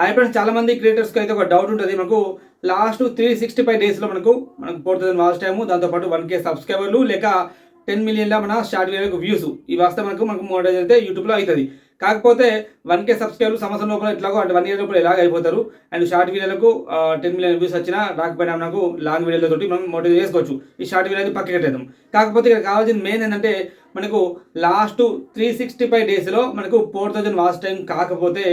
Hi friends చాలా మంది క్రియేటర్స్కి అయితే ఒక డౌట్ ఉంటుంది. మనకు లాస్ట్ త్రీ సిక్స్టీ ఫైవ్ డేస్లో మనకు మనకు ఫోర్ థౌసండ్ వాచ్ టైము దాంతోపాటు వన్ కే సబ్స్క్రైబర్లు లేక టెన్ మిలియన్ల మన షార్ట్ వీడియోలకు వ్యూస్ ఇవి వస్తే మనకు మనకు మోడల్ అయితే యూట్యూబ్లో అవుతుంది. కాకపోతే వన్ కే సబ్స్క్రైబర్లు సంవత్సరం లోపల ఎట్లాగో అంటే వన్ ఇయర్ లోపల ఎలాగ అయిపోతారు? అండ్ షార్ట్ వీడియోలకు టెన్ మిలియన్ వ్యూస్ వచ్చినా రాకపోయినా మనకు లాంగ్ వీడియోలతోటి మనం మోటివేట్ చేసుకోవచ్చు. ఈ షార్ట్ వీడియో అనేది పక్కకి పెట్టేద్దాం కాకపోతే ఇక్కడ కావాల్సిన మెయిన్ ఏంటంటే మనకు లాస్ట్ త్రీ సిక్స్టీ ఫైవ్ డేస్లో మనకు ఫోర్ థౌజండ్ వాచ్ టైం కాకపోతే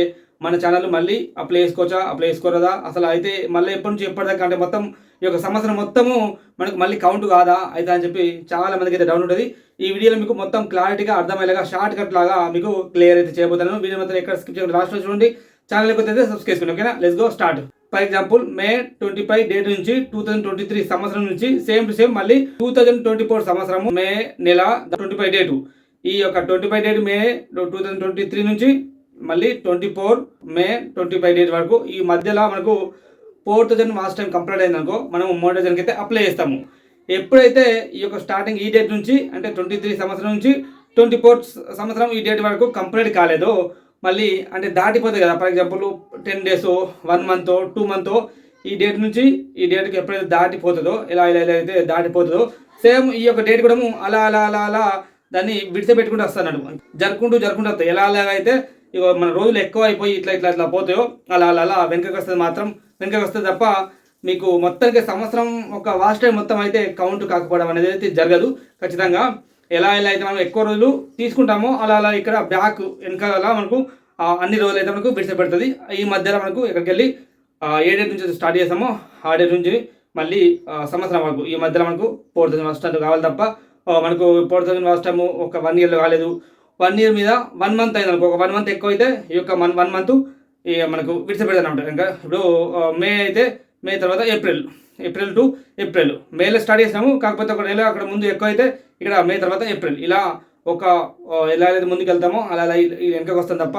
మన ఛానల్ మళ్ళీ అప్లై చేసుకోవచ్చా? అప్లై చేసుకోరదా? అసలు అయితే మళ్ళీ ఎప్పటి నుంచి ఎప్పటిదాకా అంటే మొత్తం ఈ యొక్క సంవత్సరం మొత్తము మనకు మళ్ళీ కౌంట్ కాదా? అయితే అని చెప్పి చాలా మందికి అయితే డౌన్ ఉంటుంది. ఈ వీడియోలో మీకు మొత్తం క్లారిటీగా అర్థమయ్యేలాగా షార్ట్ కట్ లాగా మీకు క్లియర్ అయితే చేయబోతున్నాను. వీడియో మొత్తం ఎక్కడ స్కిప్ చేయకుండా లాస్ట్లో చూడండి. ఛానల్ అయితే సబ్స్క్రైబ్ చేసుకోండి ఓకేనా let's go start for example May twenty five date నుంచి టూ థౌసండ్ ట్వంటీ త్రీ సంవత్సరం నుంచి సేమ్ టు సేమ్ మళ్ళీ టూ థౌసండ్ ట్వంటీ ఫోర్ సంవత్సరం మే నెల ట్వంటీ ఫైవ్ డేటు ఈ యొక్క twenty five date May two thousand twenty three నుంచి మళ్ళీ twenty four May twenty five date వరకు ఈ మధ్యలో మనకు ఫోర్ జన్ మాస్ టైం కంప్లీట్ అయిందనుకో మనం మోడర్జన్కి అయితే అప్లై చేస్తాము. ఎప్పుడైతే ఈ యొక్క స్టార్టింగ్ ఈ డేట్ నుంచి అంటే ట్వంటీ త్రీ సంవత్సరం నుంచి ట్వంటీ ఫోర్ సంవత్సరం ఈ డేట్ వరకు కంప్లీట్ కాలేదో మళ్ళీ అంటే దాటిపోతుంది కదా for example ten days one month two month ఈ డేట్ నుంచి ఈ డేట్కి ఎప్పుడైతే దాటిపోతుందో ఇలా ఇలా ఇలా అయితే దాటిపోతుందో సేమ్ ఈ యొక్క డేట్ కూడా అలా అలా అలా అలా దాన్ని విడిచిపెట్టుకుంటూ వస్తాను జరుపుకుంటూ జరుపుకుంటూ వస్తాయి. ఎలా అలాగ ఇక ఇగో మన రోజులు ఎక్కువ అయిపోయి ఇట్లా ఇట్లా ఇట్లా పోతాయో అలా అలా అలా వెనుకకి వస్తుంది మాత్రం వెనుకకి వస్తుంది తప్ప మీకు మొత్తానికి సంవత్సరం ఒక వాస్ట్ టైం మొత్తం అయితే కౌంట్ కాకపోవడం అనేది అయితే జరగదు ఖచ్చితంగా. ఎలా ఎలా అయితే మనం ఎక్కువ రోజులు తీసుకుంటామో అలా అలా ఇక్కడ బ్యాక్ వెనకాల మనకు అన్ని రోజులు అయితే మనకు విడిచిపెడుతుంది ఈ మధ్యలో మనకు ఇక్కడికి వెళ్ళి ఏ డేట్ నుంచి స్టార్ట్ చేసామో ఆ డేట్ నుంచి మళ్ళీ సంవత్సరం వరకు ఈ మధ్యలో మనకు ఫోర్ థౌసండ్ ఫస్ట్ టైం కావాలి తప్ప మనకు ఫోర్ థౌసండ్ ఫస్ట్ టైం ఒక వన్ ఇయర్లో కాలేదు. వన్ ఇయర్ మీద వన్ మంత్ అయింది అనుకో. ఒక వన్ మంత్ ఎక్కువ అయితే ఈ యొక్క వన్ వన్ మంత్ మనకు విడిచిపెడతాను అనమాట ఇంకా ఇప్పుడు మే అయితే మే తర్వాత ఏప్రిల్ ఏప్రిల్ టు ఏప్రిల్ మేలో స్టార్ట్ చేసినాము. కాకపోతే ఒక నెల అక్కడ ముందు ఎక్కువ అయితే ఇక్కడ మే తర్వాత ఏప్రిల్ ఇలా ఒక ఎలా అయితే ముందుకు వెళ్తామో అలా అలా వెనకకు వస్తాం తప్ప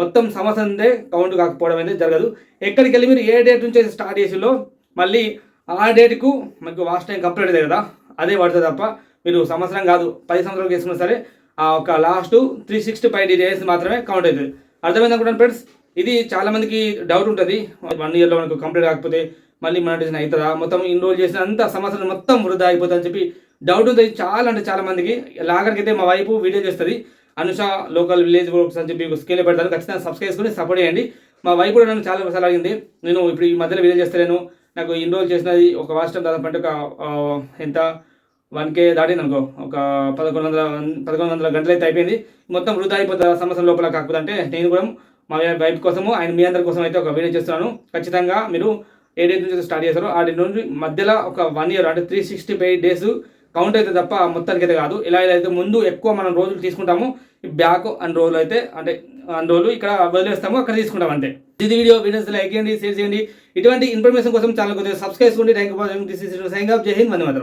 మొత్తం సంవత్సరందే కౌంట్ కాకపోవడం అయితే జరగదు. ఎక్కడికి వెళ్ళి మీరు ఏ డేట్ నుంచి స్టార్ట్ చేసిలో మళ్ళీ ఆ డేట్కు మీకు వాస్ట్ టైం కంప్లీట్ అవుతుంది కదా అదే పడుతుంది తప్ప మీరు సంవత్సరం కాదు పది సంవత్సరాలు చేసుకున్నా సరే ఒక last three sixty five days మాత్రమే కౌంట్ అవుతుంది. అర్థమైంది అనుకుంటాను ఫ్రెండ్స్ ఇది చాలా మందికి డౌట్ ఉంటుంది. వన్ ఇయర్లో మనకు కంప్లీట్ కాకపోతే మళ్ళీ మానిటైజేషన్ అవుతుందా? మొత్తం ఇన్రోల్ చేసిన అంత సంవత్సరం మొత్తం వృధా అయిపోతుంది అని చెప్పి డౌట్ ఉంటుంది. చాలా అంటే చాలా మందికి. లాగర్కి అయితే మా వైపు వీడియో చేస్తుంది. అనుష లోకల్ విలేజ్ గ్రూప్స్ అని చెప్పి స్కేల్ పెడతాను ఖచ్చితంగా సబ్స్క్రైబ్ చేసుకుని సపోర్ట్ చేయండి. మా వైపు కూడా నన్ను చాలా విషయాలు అడిగింది. నేను ఇప్పుడు ఈ మధ్యలో వీడియో చేస్తలేను. నాకు ఇన్రోల్ చేసినది ఒక వాస్టర్ దాదాపు అంటే ఒక ఎంత? వన్ కే దాటింది అనుకో. ఒక పదకొండు వందల పదకొండు వందల గంటలు అయితే అయిపోయింది. మొత్తం వృధా అయిపోతుంది సంవత్సరం లోపల కాకపోతే అంటే నేను కూడా మా వైఫ్ కోసము ఆయన మీ అందరి కోసం అయితే ఒక వీడియో చేస్తున్నాను. ఖచ్చితంగా మీరు ఏ డేట్ నుంచి స్టార్ట్ చేస్తారో ఆ డేట్ నుంచి మధ్యలో ఒక వన్ ఇయర్ అంటే three sixty five days count అయితే తప్ప మొత్తానికి అయితే కాదు. ఇలా ఇలా అయితే ముందు ఎక్కువ మనం రోజులు తీసుకుంటాము. బ్యాక్ అన్ని రోజులు అయితే అంటే అన్ని రోజులు ఇక్కడ వదిలేస్తాము అక్కడ తీసుకుంటాం అంతే. ఇది వీడియో వీడియోస్ లైక్ చేయండి షేర్ చేయండి. ఇటువంటి ఇన్ఫర్మేషన్ కోసం ఛానల్ కొద్దిగా సబ్స్క్రైబ్ చేసుకోండి. Thank you for this up జై హింద్ వందే మాత్రం.